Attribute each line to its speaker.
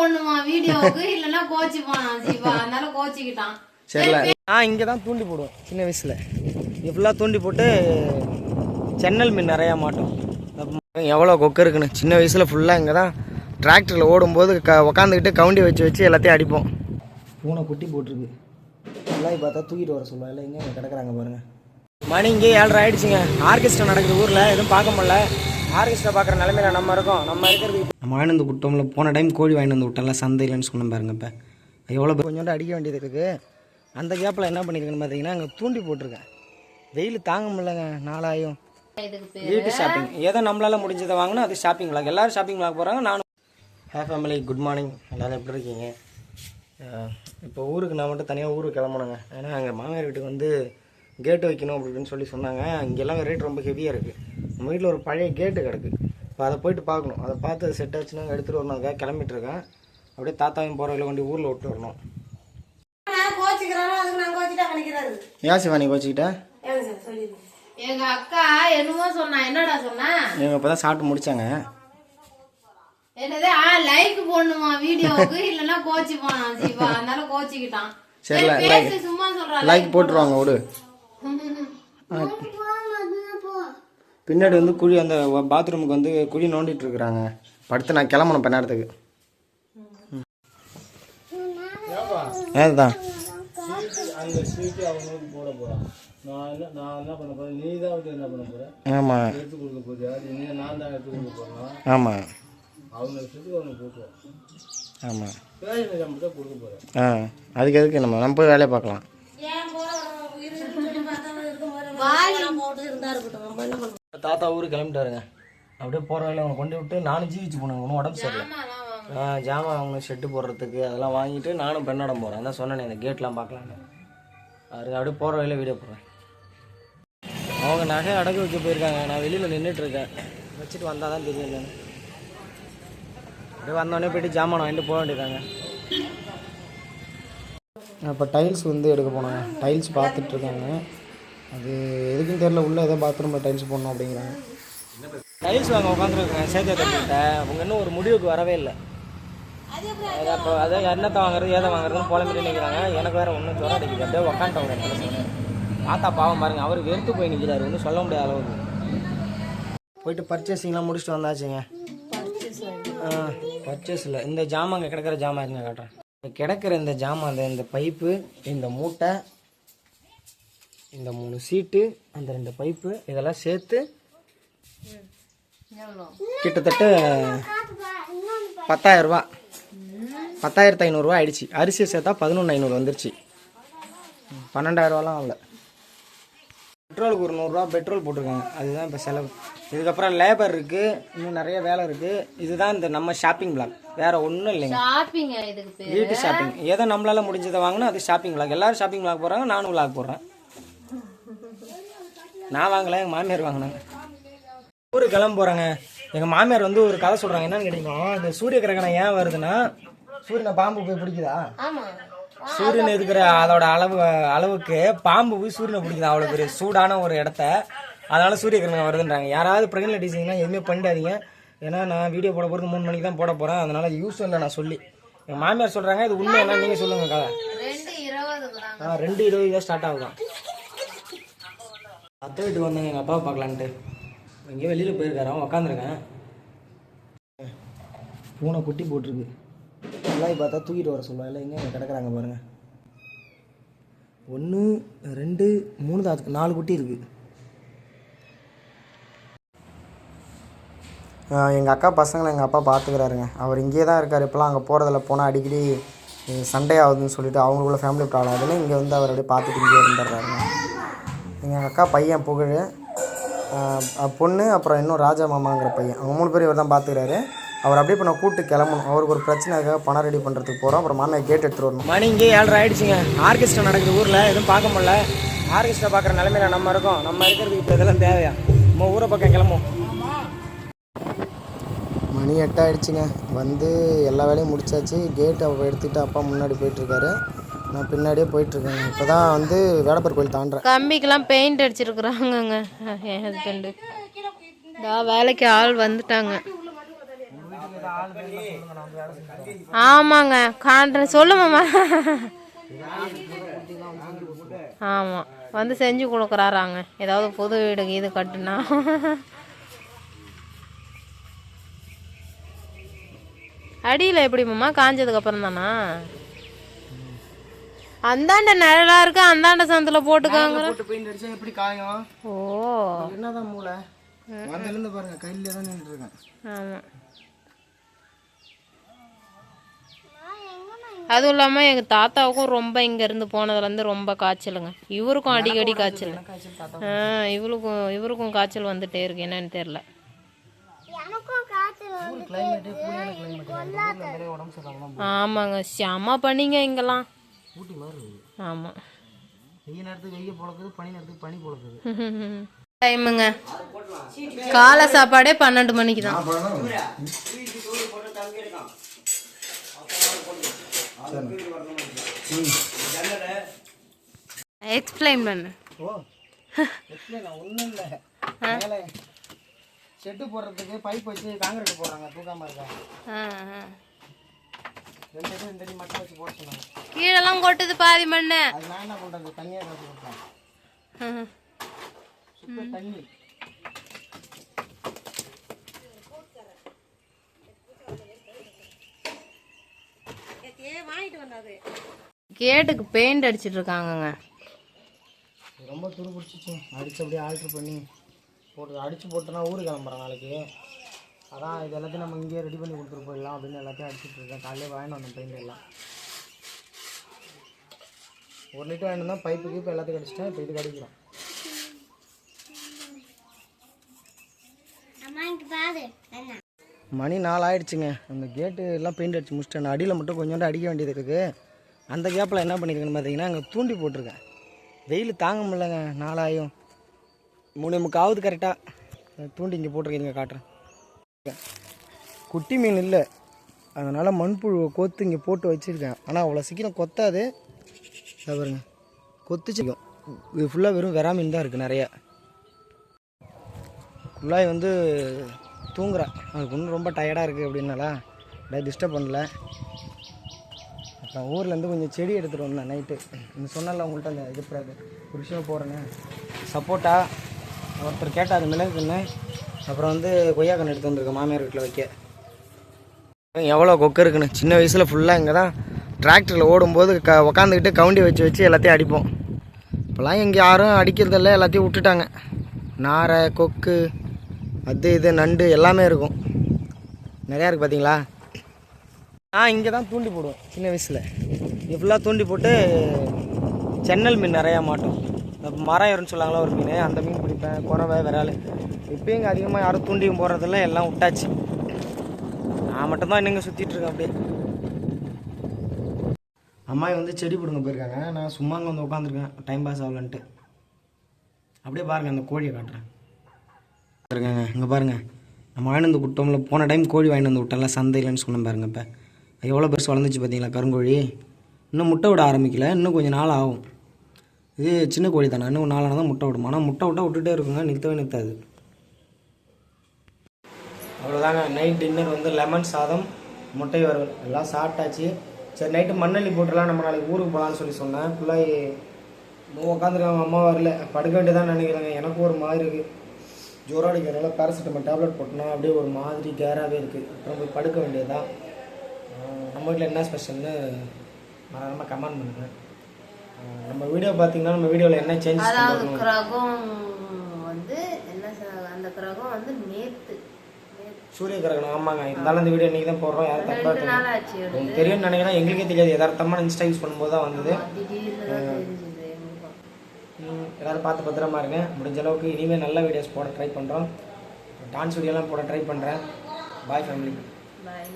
Speaker 1: போடணுமா? வீடியோவுக்கு? இல்லன்னா கோச்சு போனான் சிவா. அதனால கோச்சிக்கிட்டான்.
Speaker 2: சரில. நான் இங்கே தான் தூண்டி போடுவேன் சின்ன வயசில். இங்கே ஃபுல்லாக தூண்டி போட்டு சென்னல் மீன் நிறையா மாட்டோம். எவ்வளோ கொக்கு இருக்குன்னு. சின்ன வயசில் ஃபுல்லாக இங்கே தான் டிராக்டரில் ஓடும்போது க உக்காந்துக்கிட்டு கவுண்டி வச்சு வச்சு எல்லாத்தையும் அடிப்போம். பூனை குட்டி போட்டிருக்கு. எல்லாம் பார்த்தா தூக்கிட்டு வர சொல்லுவா. இல்லை எங்கே கிடக்குறாங்க பாருங்கள் மணி இங்கே ஏழரை ஆயிடுச்சுங்க. ஆர்கெஸ்ட்ரா நடக்குது ஊரில் எதுவும் பார்க்க முடியல. ஆர்கெஸ்ட்ரா பார்க்குற நிலமையில நம்ம இருக்கோம். நம்ம இருக்கிறது நம்ம வாங்கிட்டு வந்து விட்டோம்ல போன டைம் கோழி வாங்கிட்டு வந்து விட்டோம்ல சந்தையிலன்னு சொன்னேன் பாருங்க இப்போ. எவ்வளோ கொஞ்சோண்டு அடிக்க வேண்டியது இருக்குது அந்த கேப்பில் என்ன பண்ணியிருக்கேன்னு பார்த்தீங்கன்னா அங்கே தூண்டி போட்டிருக்கேன். வெயில் தாங்க முடியலங்க. நாளாயும்.
Speaker 1: இதுக்கு பேர்
Speaker 2: வீட்டு ஷாப்பிங் ஏதோ நம்மளால் முடிஞ்சதை வாங்கினா அது ஷாப்பிங் விளாக் எல்லோரும் ஷாப்பிங் விளாக் போகிறாங்க நானும். ஹே ஃபேமிலி குட் மார்னிங் எல்லோரும் எப்படி இருக்கீங்க? இப்போ ஊருக்கு நான் மட்டும் தனியாக ஊருக்கு கிளம்பணுங்க. ஏன்னா அங்கே மாமியார் வீட்டுக்கு வந்து கேட்டு வைக்கணும் அப்படின்னு சொல்லி சொன்னாங்க. இங்கெல்லாம் ரேட் ரொம்ப ஹெவியாக இருக்குது நம்ம வீட்டில் ஒரு பழைய கேட்டு கிடக்கு. இப்போ அதை போயிட்டு பார்க்கணும். அதை பார்த்து செட் ஆச்சுன்னா எடுத்துகிட்டு வரணும். அதுக்காக கிளம்பிட்டு இருக்கேன். அப்படியே தாத்தாவையும் போகிற வழியில் கொண்டு ஊரில் விட்டு வரணும். ஏன் கோச்சிக்கிட்டேன்
Speaker 3: ஏங்க சார் சொல்லிடுங்க.
Speaker 1: எங்க அக்கா என்னமோ சொன்னா. என்னடா சொன்னா?
Speaker 2: இவங்க இப்போ தான் சாப்பிட்டு முடிச்சாங்க.
Speaker 1: என்னது? ஆ லைக் போடணுமா வீடியோவுக்கு? இல்லன்னா கோச்சு போனான் சிவா. அதனால கோச்சிக்கிட்டான்.
Speaker 2: சரி,
Speaker 1: பேசு சும்மா சொல்றா
Speaker 2: லைக் போட்டுருவாங்க விடு. பின்னாடி வந்து குழி அந்த பாத்ரூமுக்கு வந்து குழி நோண்டிட்டு இருக்கிறாங்க. படுத்து நான் கிளம்பணும் இப்போ நேரத்துக்கு. அதுதான்
Speaker 4: அந்த நான் நான் என்ன பண்ண என்ன பண்ண
Speaker 2: ஆமாம்
Speaker 4: எடுத்து கொடுக்க நான் தான் எடுத்து
Speaker 2: ஆமாம்
Speaker 4: அவங்க
Speaker 2: ஆமாம் ஆ அதுக்கு எதுக்கு நம்ம நம்ம போய் வேலையை பார்க்கலாம் தாத்தா ஊருக்கு கிளம்பிட்டாருங்க. அப்படியே போகிற வேலை அவங்க கொண்டு விட்டு நானும் ஜீவிச்சு போனேன் ஒன்றும் உடம்பு சரியில்லை. ஜாமான் அவங்க ஷெட்டு போடுறதுக்கு அதெல்லாம் வாங்கிட்டு நானும் பெண்ணோடம் போகிறேன் அதான் சொன்னேனே இந்த கேட்லாம் பார்க்கலான்னு. அது அப்படியே போகிற வழியில வீடியோ போடுறேன். அவங்க நகை அடகு வைக்க போயிருக்காங்க. நான் வெளியில் நின்றுட்டு இருக்கேன். வச்சுட்டு வந்தால் தான் தெரியும் என்னன்னு. அப்படியே வந்தோடனே போயிட்டு ஜாமான் வாங்கிட்டு போக வேண்டியதாங்க இப்போ டைல்ஸ் வந்து எடுக்க போனாங்க. டைல்ஸ் பார்த்துட்டு இருக்காங்க. அது எதுக்குன்னு தெரியல உள்ள ஏதோ பாத்ரூமில் டைல்ஸ் போடணும் அப்படிங்கிறாங்க. டைல்ஸ் வாங்க உட்காந்துருக்காங்க சேத்தியா தம்பிகிட்ட அவங்க இன்னும் ஒரு முடிவுக்கு வரவே இல்லை. அது அப்போ அதான் என்னத்தை வாங்குறது ஏதை வாங்குறதுன்னு புலம்பிட்டு நிற்கிறாங்க எனக்கு வேற ஒன்றும் ஜுரம் அடிக்குது அப்படியே உக்காண்ட ஒரு இடத்துல. தாத்தா பாவம் பாருங்க அவர் வெறுத்து போய் நிற்கிறாரு ஒன்றும் சொல்ல முடியாத அளவுக்கு. போயிட்டு பர்ச்சேசிங்லாம் முடிச்சுட்டு வந்தாச்சுங்க. பர்ச்சேஸில் இந்த ஜாமான் கிடக்கிற ஜாமான் இருங்க காட்டுறேன். கிடக்கிற இந்த ஜாமான் இந்த பைப்பு இந்த மூட்டை இந்த மூணு சீட்டு அந்த ரெண்டு பைப்பு இதெல்லாம் சேர்த்து கிட்டத்தட்ட பத்தாயிரம் ரூபா. பத்தாயிரத்து ஐநூறுரூவா ஆயிடுச்சு. அரிசி சேர்த்தா பதினொன்று ஐநூறு வந்துருச்சு. பன்னெண்டாயிரம் ரூபாலாம் ஆகல. பெட்ரோலுக்கு ஒரு நூறுரூவா பெட்ரோல் போட்டிருக்காங்க. அதுதான் இப்போ செலவு. இதுக்கப்புறம் லேபர் இருக்குது இன்னும் நிறைய வேலை இருக்குது இதுதான் இந்த நம்ம ஷாப்பிங் பிளாக் வேற ஒன்றும் இல்லைங்க. வீட்டு ஷாப்பிங் எதை நம்மளால முடிஞ்சதை வாங்கினா அது ஷாப்பிங் விளாக் எல்லாரும் ஷாப்பிங் விளாக் போகிறாங்க நானும் விளாக் போடுறேன். நான் வாங்கல எங்கள் மாமியார் வாங்கினாங்க. ஊருக்கு கிளம்ப போகிறாங்க எங்கள் மாமியார் வந்து ஒரு கதை சொல்கிறாங்க என்னன்னு கேட்டீங்கன்னா இந்த சூரிய கிரகணம் ஏன் வருதுன்னா சூரியனை பாம்பு போய் பிடிக்குதா? சூரியன் இருக்கிற அதோட அளவு அளவுக்கு பாம்பு போய் சூரியனை பிடிக்குது? அவ்வளோ பெரிய சூடான ஒரு இடத்த. அதனால சூரிய கிரகணம் வருதுன்றாங்க. யாராவது ப்ரெக்னென்ட் டீசிங்லாம் எதுவுமே பண்ணிடாதீங்க. ஏன்னா நான் வீடியோ போட போகிறது மூணு மணிக்கு தான் போட போகிறேன் அதனால யூஸ் இல்லை நான் சொல்லி. எங்கள் மாமியார் சொல்கிறாங்க இது உண்மை என்ன நீங்கள் சொல்லுங்கள் கதை. ஆ ரெண்டு இருபது ஸ்டார்ட் ஆகுதான். அத்தை வீட்டுக்கு வந்தேங்க எங்கள் அப்பாவை பார்க்கலான்ட்டு. எங்கேயோ வெளியில் போயிருக்காரன் உக்காந்துருக்கேன். பூனை குட்டி போட்டிருக்கு. எல்லாம் பார்த்தா தூக்கிட்டு வர சொல்லுவேன் இல்லை எங்கே கிடக்குறாங்க பாருங்கள் ஒன்று ரெண்டு மூணு தாத்துக்கு நாலு குட்டி இருக்குது எங்கள் அக்கா பசங்களை எங்கள் அப்பா பார்த்துக்கிறாருங்க அவர் இங்கே தான் இருக்கார் இப்போலாம் அங்கே போகிறதில்ல போனால் அடிக்கடி சண்டே சண்டை ஆகுதுன்னு சொல்லிட்டு அவங்களுக்குள்ள ஃபேமிலி ப்ராப்ளம் ஆகுதுன்னு இங்கே வந்து அவர் அப்படியே பார்த்துட்டு இங்கே இருந்துடுறாருங்க. எங்கள் அக்கா பையன் புகழ் பொண்ணு அப்புறம் இன்னும் ராஜா மாமாங்கிற பையன். அவங்க மூணு பேரும் இவர் தான் பார்த்துக்கிறாரு. அவர் அப்படியே இப்போ நான் கூப்பிட்டு கிளம்பணும். அவருக்கு ஒரு பிரச்சனைக்காக பணம் ரெடி பண்ணுறதுக்கு போகிறோம் அப்புறம் மாமியை கேட் எடுத்துகிட்டு வரணும். மணி இங்கே ஏழரை ஆயிடுச்சுங்க. ஆர்கெஸ்ட்ரா நடக்குது ஊரில். எதுவும் பார்க்க முடியல. ஆர்கெஸ்ட்ரா பார்க்குற நிலமையில நம்ம இருக்கோம். நம்ம இருக்கிறதுக்கு இப்போ இதெல்லாம் தேவையா? நம்ம ஊரை பக்கம் கிளம்பும் மணி எட்டாயிடுச்சுங்க. வந்து எல்லா வேலையும் முடிச்சாச்சு. கேட் அவ எடுத்துகிட்டு அப்பா முன்னாடி போயிட்டுருக்காரு நான் பின்னாடியே போயிட்டுருக்கேங்க. இப்போ தான் வந்து வேடப்பர் கோயில் தாண்டுறேன்.
Speaker 1: கம்பிக்கெல்லாம் பெயிண்ட் அடிச்சிருக்கிறாங்கங்க என் ஹஸ்பண்டு வேலைக்கு ஆள் வந்துட்டாங்க. ஆமாங்க காண்றேன். சொல்லுமாம்மா ஆமாம் வந்து செஞ்சு கொடுக்குறாராங்க. ஏதாவது புது வீடு இது கட்டுனா. அடியில் எப்படிமாம்மா காஞ்சதுக்கு அப்புறம் தானா அந்தாண்ட நிழலா இருக்கு அந்தாண்ட சந்தில் போட்டுக்காங்க
Speaker 2: போட்டு பெயிண்ட் அடிச்சா எப்படி காயும்?
Speaker 1: ஓ.
Speaker 2: என்னதான் மூளை? வந்திலிருந்து பாருங்க கையில தான் நின்றுட்டு இருக்கேன்.
Speaker 1: ஆமாம் அதுவும் இல்லாமல் எங்கள் தாத்தாவுக்கும் ரொம்ப இங்கேருந்து போனதுலேருந்து ரொம்ப காய்ச்சலுங்க. இவருக்கும் அடிக்கடி காய்ச்சல். ஆ இவருக்கும் இவருக்கும் காய்ச்சல் வந்துட்டே இருக்கு. என்னன்னு தெரில
Speaker 2: சரியில்லாம
Speaker 1: ஆமாங்க செம பண்ணிங்க இங்கெல்லாம்.
Speaker 2: ஊட்டி மாதிரி இருக்குது
Speaker 1: ஆமாம்
Speaker 2: வெய்ய நேரத்துக்கு வெய்ய பொழக்குது பனி நேரத்துக்கு பனி பொழக்குது.
Speaker 1: டைமுங்க. காலை சாப்பாடே பன்னெண்டு மணிக்கு தான். எக்ஸ்பிளைன் பண்ணு.
Speaker 2: ஒன்றும் இல்லை. ஷெட்டு போடுறதுக்கு பைப் வச்சு காங்கிரீட் போடுறாங்க தூக்காம இருக்கா?
Speaker 1: ஆ ஆ.
Speaker 2: ரெண்டு அடி ரெண்டு அடி மட்டும் வச்சு போட சொன்னாங்க
Speaker 1: கீழெல்லாம் கொட்டுது பாதி மண்ணு.
Speaker 2: அது நான் என்ன பண்ணுறது தண்ணியாக காசு கொடுத்தேன் சுத்த தண்ணி
Speaker 3: வாங்கிட்டு வந்தாது
Speaker 1: கேட்டுக்கு பெயிண்ட் அடிச்சிட்டு இருக்காங்கங்க.
Speaker 2: ரொம்ப துரு பிடிச்சிச்சு அடிச்சு அப்படியே ஆல்ட்ரு பண்ணி போட்டு அடிச்சு போட்டோன்னா ஊருக்கு கிளம்புறேன் நாளைக்கு. அதான் இது எல்லாத்தையும் நம்ம இங்கேயே ரெடி பண்ணி கொடுத்துட்டு போயிடலாம் அப்படின்னு எல்லாத்தையும் அடிச்சுட்டு இருக்கேன். காலையிலே வாங்கிட்டு வந்தேன் பெயிண்ட் எல்லாம். ஒரு லிட்டர் வாங்கிட்டு வந்தால் பைப்புக்கு இப்போ எல்லாத்தையும் அடிச்சிட்டேன் இப்போ இதுக்கு அடிக்கிறோம் மணி நாலு ஆயிடுச்சுங்க. அந்த கேட்டு எல்லாம் பெயிண்ட் அடிச்சு முடிச்சிட்டேன். அடியில் மட்டும் கொஞ்சோண்டு அடிக்க வேண்டியது இருக்குது. அந்த கேப்பில் என்ன பண்ணியிருக்கேன்னு பார்த்தீங்கன்னா அங்கே தூண்டி போட்டிருக்கேன். வெயில் தாங்க முடியலங்க. நாலாயும் மூணு முக்காவது கரெக்டாக தூண்டி இங்கே போட்டிருக்கீங்க காட்டுறேன். குட்டி மீன் இல்லை. அதனால் மண்புழுவை கொத்து இங்கே போட்டு வச்சுருக்கேன். ஆனால் அவ்வளோ சீக்கிரம் கொத்தாது. பாருங்க. கொத்துச்சிக்கும் இது ஃபுல்லாக வெறும் வெறா மீன் தான் இருக்குது நிறையா. குழாய் வந்து தூங்குறா. அதுக்கு இன்னும் ரொம்ப டயர்டாக இருக்குது அப்படின்னால அப்படியே டிஸ்டர்ப் பண்ணல. அப்புறம் ஊர்லேருந்து கொஞ்சம் செடி எடுத்துகிட்டு வந்தேன் நைட்டு இந்த சொன்னல உங்கள்கிட்ட அந்த இது பிறகு. ஒரு விஷயம் போகிறேன்னு சப்போட்டா ஒருத்தர் கேட்டார் மிளகு கன்று அப்புறம் வந்து கொய்யா கன்று எடுத்து வந்திருக்கேன் மாமியார் வீட்டில் வைக்க. எவ்வளோ கொக்கு இருக்குன்னு. சின்ன வயசில் ஃபுல்லாக இங்கே தான் டிராக்டரில் ஓடும்போது க உக்காந்துக்கிட்டு கவுண்டி வச்சு வச்சு எல்லாத்தையும் அடிப்போம். இப்போலாம் இங்கே யாரும் அடிக்கிறதில்ல எல்லாத்தையும் விட்டுட்டாங்க. நாரை கொக்கு அது இது நண்டு எல்லாமே இருக்கும். நிறையா இருக்குது பார்த்தீங்களா நான் இங்கே தான் தூண்டி போடுவேன் சின்ன வயசில். இது ஃபுல்லாக தூண்டி போட்டு சென்னல் மீன் நிறையா மாட்டோம். இந்த மரம் ஏறுன்னு சொல்லுவாங்களா ஒரு மீன். அந்த மீன் பிடிப்பேன் குறவை விரால் இப்போ இங்கே அதிகமாக யாரும் தூண்டியும் போடுறதில்ல எல்லாம் விட்டாச்சு. நான் மட்டும்தான் இன்னுங்க சுற்றிட்டுருக்கேன் அப்படியே. அம்மா வந்து செடி பிடுங்க போயிருக்காங்க. நான் சும்மா அங்கே வந்து உட்காந்துருக்கேன் டைம் பாஸ் ஆகலன்ட்டு. அப்படியே பாருங்கள் அந்த கோழியை காட்டுறேன். இருக்காங்க இங்கே பாருங்கள் நம்ம வாங்கிட்டு வந்து விட்டோம்ல போன டைம் கோழி வாங்கிட்டு வந்து விட்டோம்ல சந்தையிலன்னு சொன்னேன் பாருங்க இப்போ. எவ்வளோ பெருசு வளர்ந்துச்சு பார்த்தீங்களா கருங்கோழி? இன்னும் முட்டை விட ஆரம்பிக்கல. இன்னும் கொஞ்சம் நாள் ஆகும். இது சின்ன கோழி தானே இன்னும் நாளான தான் முட்டை விடும்? ஆனால் முட்டை விட்டால் விட்டுட்டே இருக்குங்க நிறுத்தவே நிறுத்தாது. அவ்வளோதாங்க நைட் டின்னர் வந்து லெமன் சாதம் முட்டை வறுவல். எல்லாம் சாப்பிட்டாச்சு. சரி நைட்டு மண்ணள்ளி போட்டுலாம் நம்ம நாளைக்கு ஊருக்கு போகலான்னு சொல்லி சொன்னேன். ஃபுல்லாக உட்காந்துருக்காங்க அம்மா வரல. படுக்க வேண்டியதான் நினைக்கிறாங்க. எனக்கும் ஒரு மாதிரி இருக்குது ஜோரம் அடிக்கிறனால பேராசிட்டமால் டேப்லெட் போட்டோம்னா அப்படியே ஒரு மாதிரி கேராகவே இருக்குது அப்புறம் போய் படுக்க வேண்டியதுதான். நம்ம வீட்டில் என்ன ஸ்பெஷல்னு மறக்காம கமெண்ட் பண்ணுங்கள் நம்ம வீடியோ பார்த்தீங்கன்னா நம்ம வீடியோவில் என்ன சேஞ்சஸ்
Speaker 1: அதாவது கிரகம் வந்து என்ன அந்த கிரகம் வந்து நேத்து.
Speaker 2: சூரிய கிரகணம். ஆமாங்க. இருந்தாலும் இந்த வீடியோ இன்றைக்கி தான் போடுறோம். யாரும் தப்பாக உங்களுக்கு தெரியும்னு நினைக்கிறேன். எங்களுக்கே தெரியாது. யதார்த்தமாக இன்ஸ்டா யூஸ் பண்ணும்போது தான் வந்தது. எல்லாரும் பார்த்து பத்திரமா இருங்க. முடிஞ்ச அளவுக்கு இனிமேல் நல்ல வீடியோஸ் போட ட்ரை பண்ணுறோம் டான்ஸ் வீடியோலாம் போட ட்ரை பண்ணுறேன் பாய் ஃபேமிலி
Speaker 1: பாய்